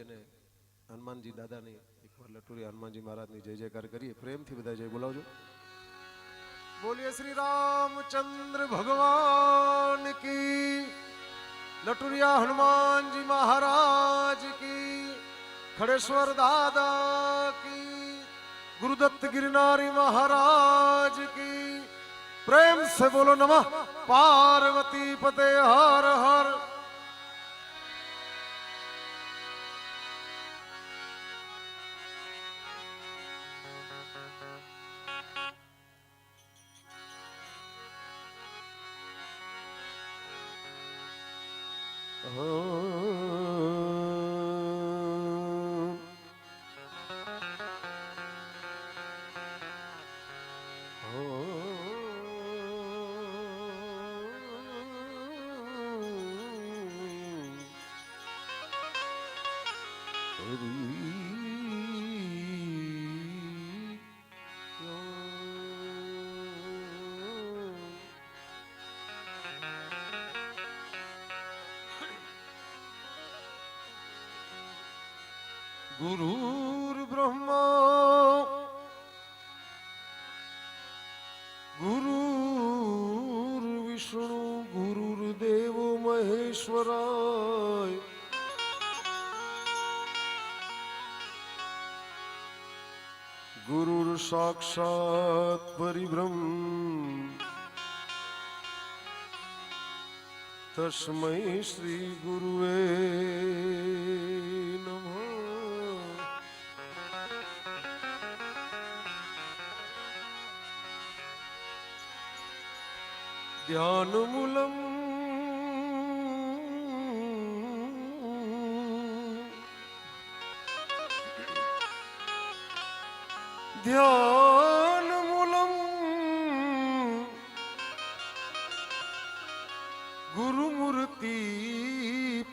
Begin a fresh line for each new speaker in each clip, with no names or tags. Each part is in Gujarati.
અને હનુમાનજી દાદાની એકવાર લટુરી હનુમાનજી મહારાજની જય જયકાર કરીએ. પ્રેમથી બધા જય બોલાવજો. બોલીએ શ્રી રામચંદ્ર ભગવાન કી. લટુરિયા હનુમાનજી મહારાજ કી. ખડેશ્વર દાદા કી. ગુરુદત્ત પ્રેમ સે બોલો નમઃ. પાર્વતી પતે હર હર. Oh ગુરુર બ્રહ્મા ગુરુર વિષ્ણુ ગુરુર દેવ મહેશ્વરાય ગુરુર સાક્ષાત પરિબ્રહ્મ તસ્મૈ શ્રી ગુરુએ ध्यानमूलम् ध्यानमूलम् गुरुमूर्ति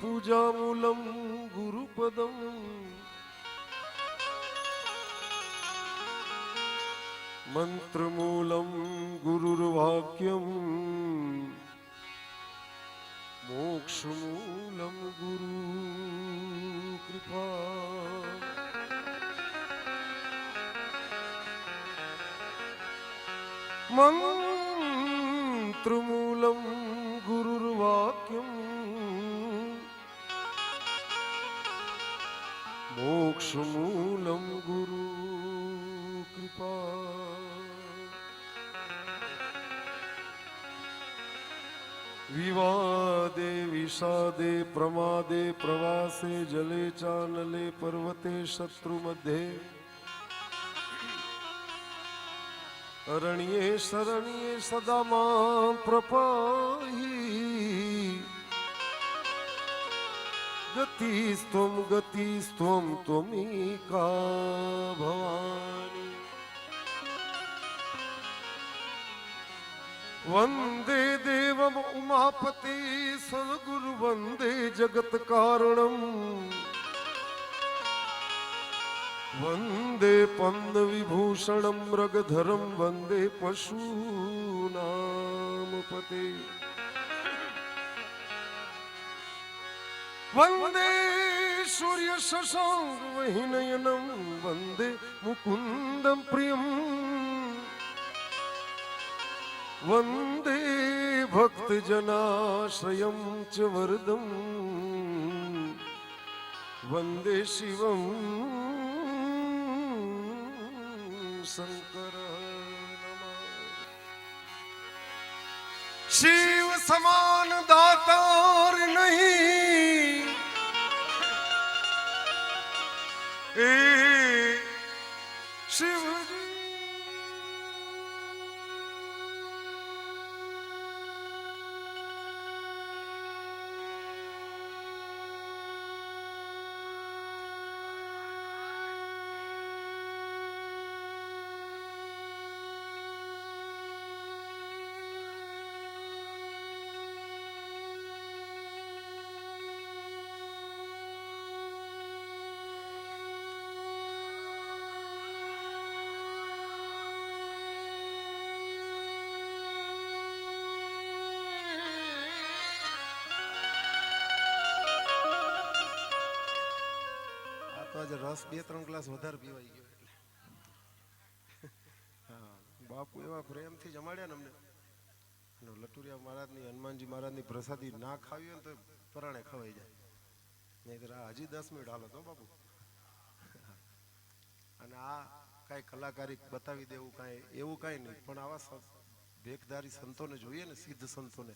पूजामूलं गुरुपदम् मन्त्रमूलं गुरुर्वाक्यम् मोक्षमूलं गुरु कृपा मन्त्रमूलं गुरुर्वाक्यम् मोक्षमूलं गुरु कृपा વિવાદે, વિષાદે, પ્રમાદે, પ્રવાસે, જલે, ચાનલે, પર્વતે શત્રુ મધ્યે અરણ્યે, શરણ્યે સદા માં પ્રપાહી. ગતિસ્ત્વમ ગતિસ્ત્વમ ત્વમી કા ભવાન. વંદે દેવમ ઉમાપતિ સદગુરુ વંદે જગત કારણમ. વંદે પન્ન વિભૂષણમ મૃગધરમ વંદે પશુનામ પતે વંદે સૂર્ય શશાંક વહિનયનમ વંદે મુકુંદમ પ્રિયમ વંદે ભક્તજનાશ્રયમ ચ વરદમ. વંદે શિવમ શંકર શિવ સમાન દાતાર નહીં. આજે રસ બે ત્રણ ગ્લાસ વધારે પીવાઈ ગયો એટલે. હા બાપુ એવા પ્રેમથી જમાડ્યા ને અમને. લટુરિયા મહારાજની હનુમાનજી મહારાજની પ્રસાદી ના ખાવી હોય ને તો પરાણે ખવાઈ જાય. નહીં તો હજી દસ મિનિટ હાલો તો બાપુ. અને આ કાંઈ કલાકારી બતાવી દેવું કાંઈ એવું કાંઈ નહીં. પણ આવા ભેખધારી સંતોને જોઈએ ને સિદ્ધ સંતોને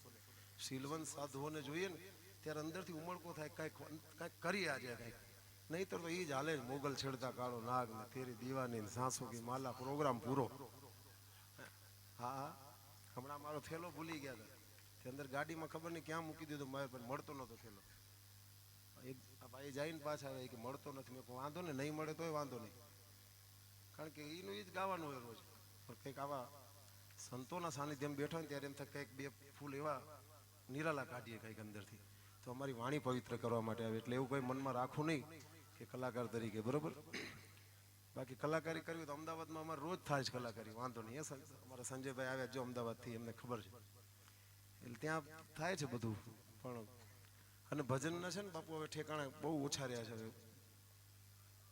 શીલવંત સાધુઓને જોઈએ ને ત્યારે અંદરથી ઉમળકો થાય કાંઈક કાંઈક કરી આજે કાંઈક. નહીતર તો એ જ હાલે મોગલ છેડતા કાળો નાગ ને તેરી દીવાની સાસુ કી માલા પ્રોગ્રામ પૂરો. હા હમણાં મારો થેલો ભૂલી ગયા હતા. તે અંદર ગાડીમાં ખબર નહીં ક્યાં મૂકી દીધો, મારે પણ મળતો નહોતો થેલો. એક ભાઈ જઈને પાછા કે મળતો નથી. મેં વાંધો ને નહીં મળે તોય વાંધો નહીં. કારણ કે એનું એ જ ગાવાનું હોય રોજ. પણ કંઈક આવા સંતોના સાનિધ્યમ બેઠા ને ત્યારે એમ થાય કંઈક બે ફૂલ એવા નિરાલા કાઢીએ કંઈક અંદરથી. તો અમારી વાણી પવિત્ર કરવા માટે આવે. એટલે એવું કોઈ મનમાં રાખવું નહીં. કે કલાકાર તરીકે, બરોબર? બાકી કલાકારી કરવી તો અમદાવાદમાં અમારે રોજ થાય છે કલાકારી, વાંધો નહીં. અમારા સંજયભાઈ આવ્યા જો અમદાવાદથી, એમને ખબર છે. એટલે ત્યાં થાય છે બધું. પણ અને ભજનના છે ને બાપુ હવે ઠેકાણે બહુ ઓછા રહ્યા છે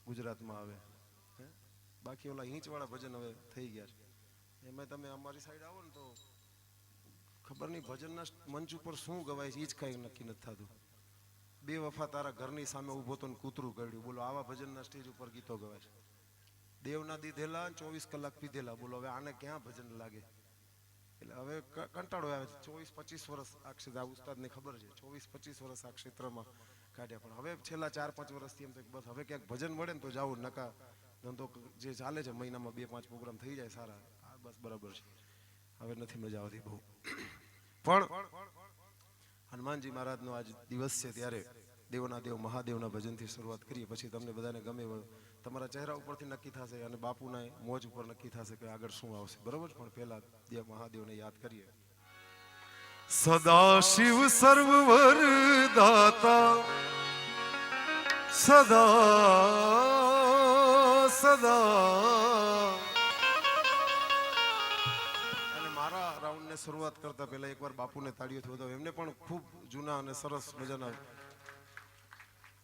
ગુજરાતમાં હવે? બાકી ઓલા હિંચવાળા ભજન હવે થઈ ગયા છે. એમાં તમે અમારી સાઈડ આવો ને તો ખબર નહીં ભજનના મંચ ઉપર શું ગવાય છે એ જ કાંઈ નક્કી નથી થતું. બે વફા તારા ઘરની સામે ઊભો તો કૂતરું કરડ્યું બોલો, આવા ભજનના સ્ટેજ ઉપર ગીતો ગવાય છે. દેવના દીધેલા, ચોવીસ કલાક પીધેલા. બોલો, હવે આને ક્યાં ભજન લાગે? એટલે હવે કંટાળો આવે છે. ચોવીસ પચીસ વર્ષ આ ક્ષેત્ર, આ ઉસ્તાદને ખબર છે. ચોવીસ પચીસ વર્ષ આ ક્ષેત્રમાં કાઢ્યા. પણ હવે છેલ્લા ચાર પાંચ વર્ષથી એમ થાય બસ, હવે ક્યાંક ભજન મળે ને તો જાવું નકા ધંધો જે ચાલે છે, મહિનામાં બે પાંચ પ્રોગ્રામ થઈ જાય સારા. આ બસ બરાબર છે. હવે નથી મજા આવતી બહુ. પણ હનુમાનજી મહારાજનો આજ દિવસ છે ત્યારે દેવના દેવ, મહાદેવના ભજનથી શરૂઆત કરીએ, પછી તમને બધાને ગમે તમારા ચહેરા ઉપરથી નક્કી થશે અને બાપુના મોજ ઉપર નક્કી થશે કે આગળ શું આવશે. બરોબર પણ પહેલા દેવ મહાદેવને યાદ કરીએ. સદા શિવ સર્વર દાતા, સદા સદા શરૂઆત કરતા પહેલા એકવાર બાપુને તાળીઓથી વધાવો. એમને પણ ખૂબ જૂના અને સરસ મજાના.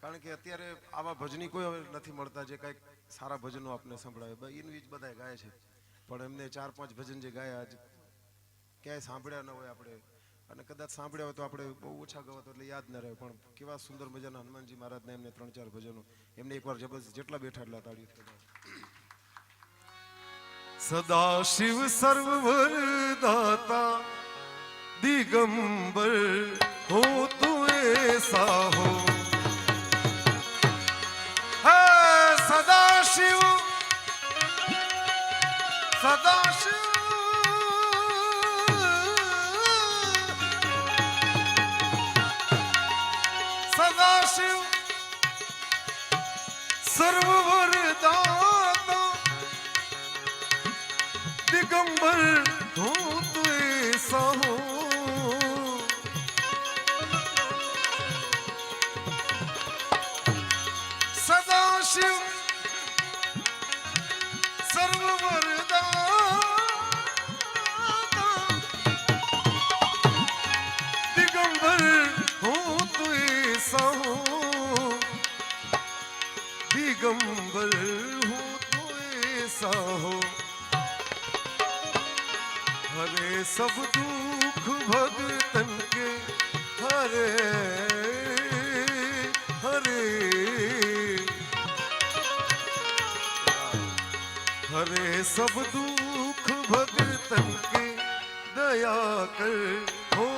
કારણ કે અત્યારે આવા ભજની કોઈ હવે નથી મળતા જે કાંઈક સારા ભજનો આપને સંભળાવે. એનું જ બધા ગાય છે. પણ એમને ચાર પાંચ ભજન જે ગાયા ક્યાંય સાંભળ્યા ન હોય આપણે. અને કદાચ સાંભળ્યા હોય તો આપણે બહુ ઓછા ગવાતો એટલે યાદ ન રહે. પણ કેવા સુંદર મજાના હનુમાનજી મહારાજના એમને ત્રણ ચાર ભજનો. એમને એકવાર જબરજસ્ત જેટલા બેઠા એટલા તાળીઓ. સદા શિવ સર્વર દાતા દિગંબર હો તું એસા હો સદા શિવ સદા दिगंबर हूँ तू ऐसा हो हरे सब दुख भगतन के हरे हरे हरे सब दुख भगतन के दया कर हो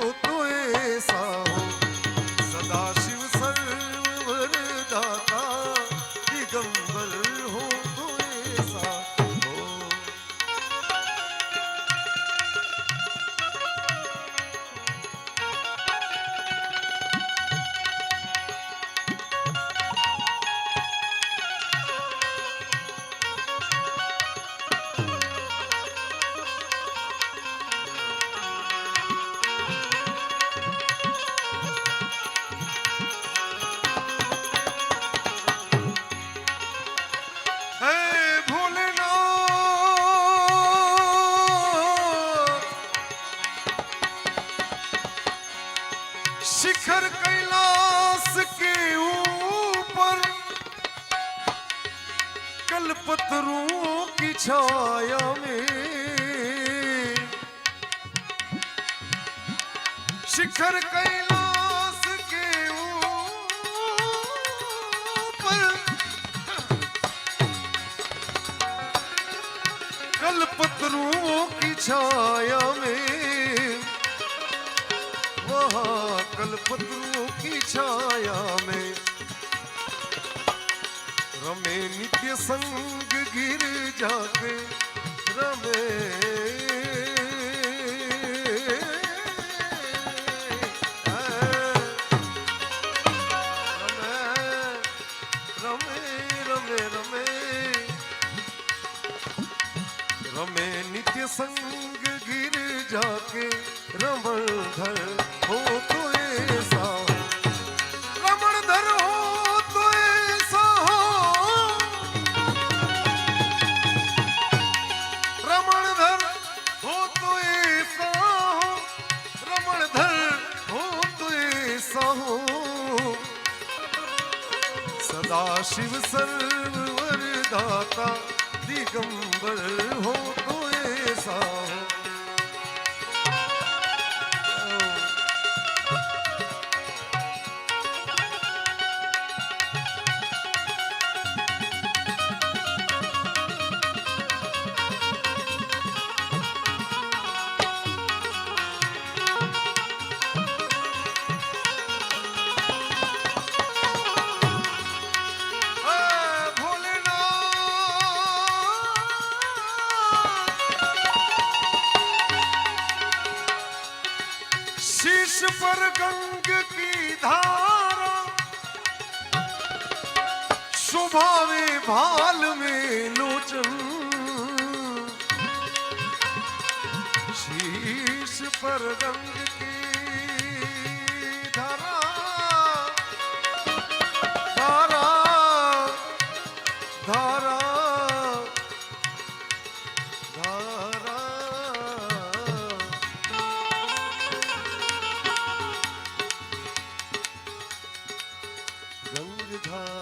પતરું કી છાયા મેં વહા કલ્પતરું કી છાયા મેં રમે નિત્ય સંગ ગીર જાતે રમે ধর હાલ મેલું છું શીશ પર રંગ रंग धार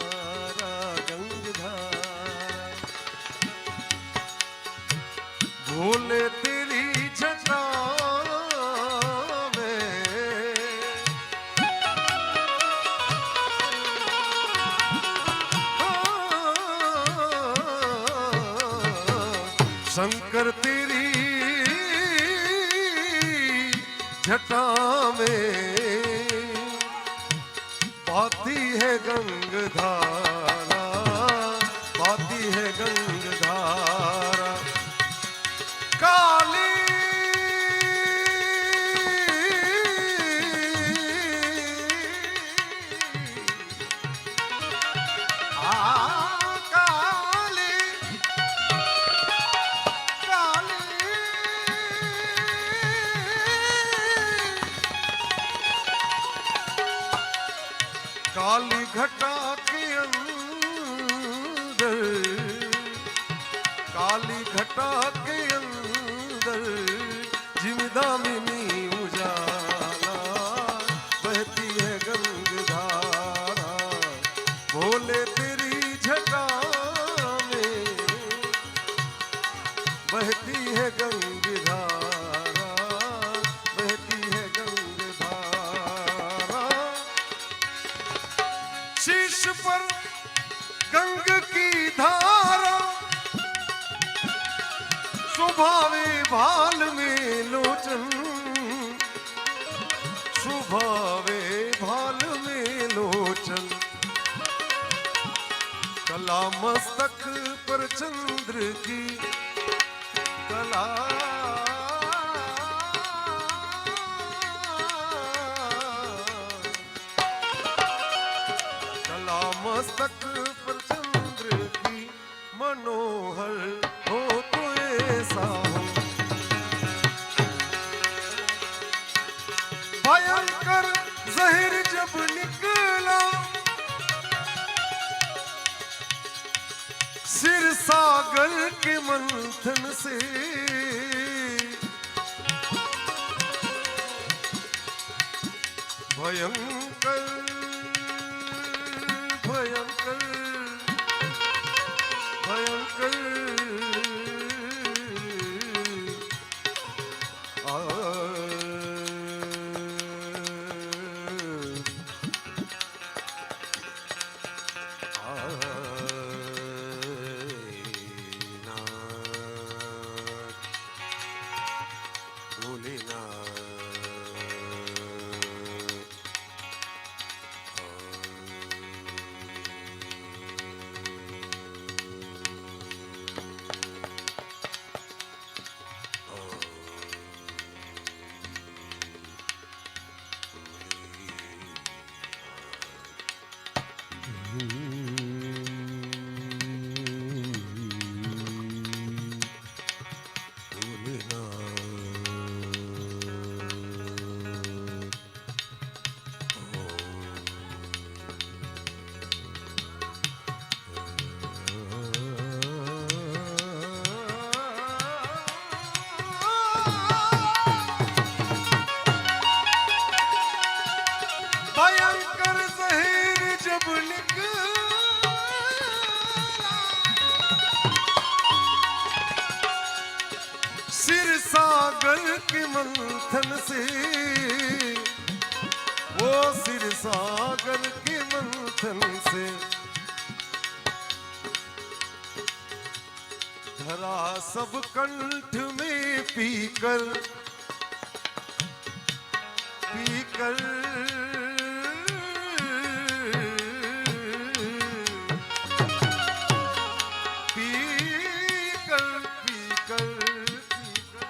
ভুলেতে पर गंग की धारा सुभावे भाल में लोचन सुभावे भाल में लोचन कला मस्तक पर चंद्र की कला भयंकर जहर जब निकला सिर सागर के मंथन से भयंकर ভুলি না सब कंठ में पीकर पीकर पीकर पीकर पीकर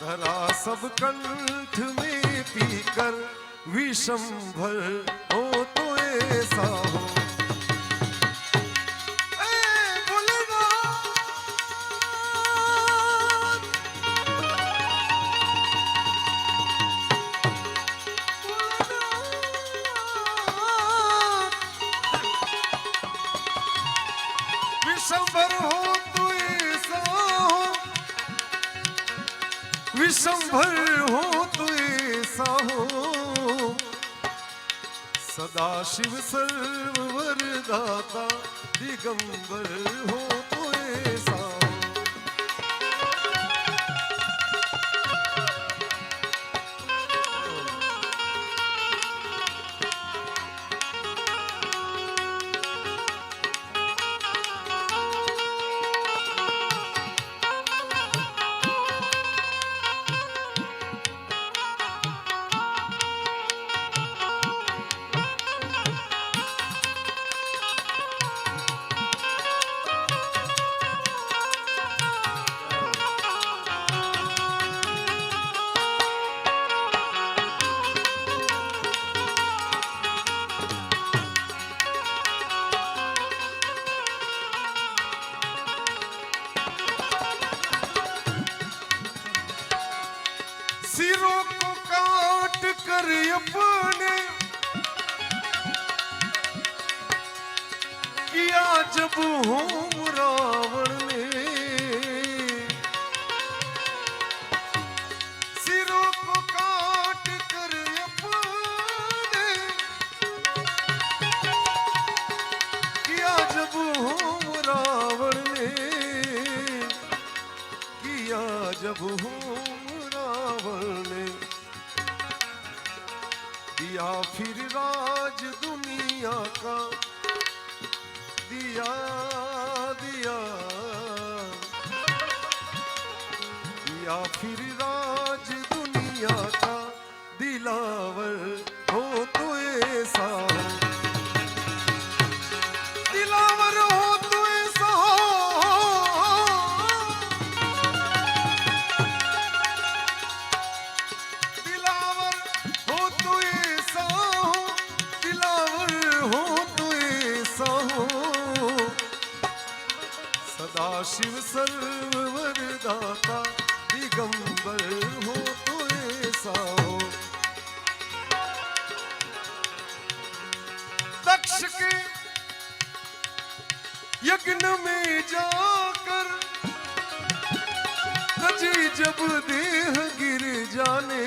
धरा सब कंठ में पीकर विषम भर हो तो ऐसा हो માતા દિગંબર હો તુએ સા अपने किया जब हूँ रावण दिया दिया दिया फिर राज दुनिया का दिलावर दक्ष के यज्ञ में जाकर तजी जब देह गिर जाने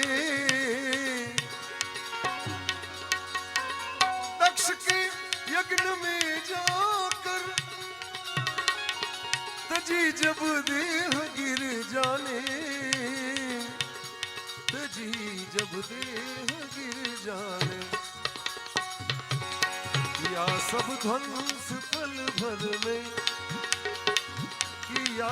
दक्ष के यज्ञ में जाकर तजी जब देह गिर जाने तजी जब देह गिर जाने किया सब ध्वंस पल भर में किया किया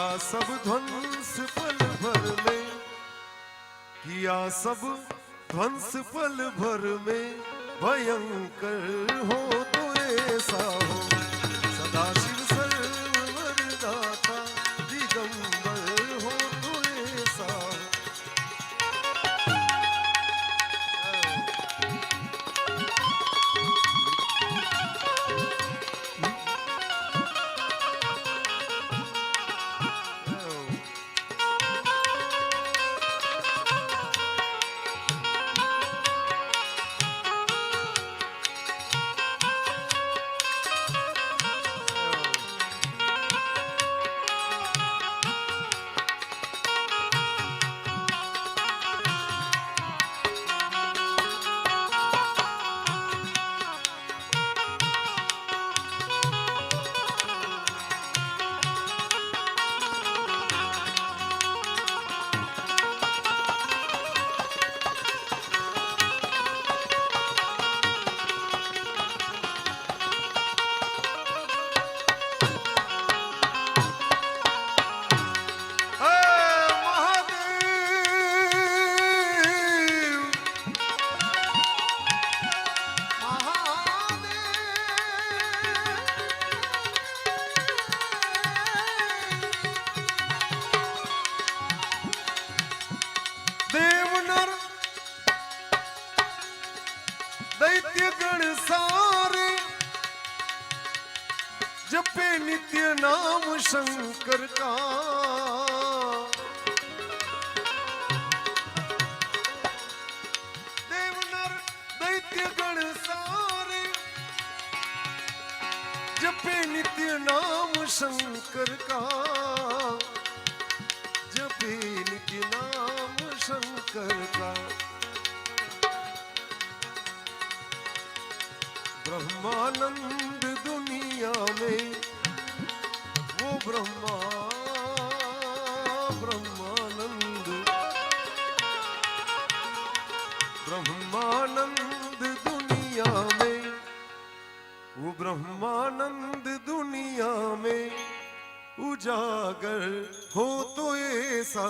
किया सब ध्वंस पल भर में किया सब ध्वंस पल भर में भयंकर हो तो ऐसा हो નિત્ય ગણ સારે જપે નિત્ય નામ શંકર કા જપે નિત્ય નામ શંકર કા બ્રહ્માનંદ ब्रह्मानंद दुनिया में उजागर हो तो ऐसा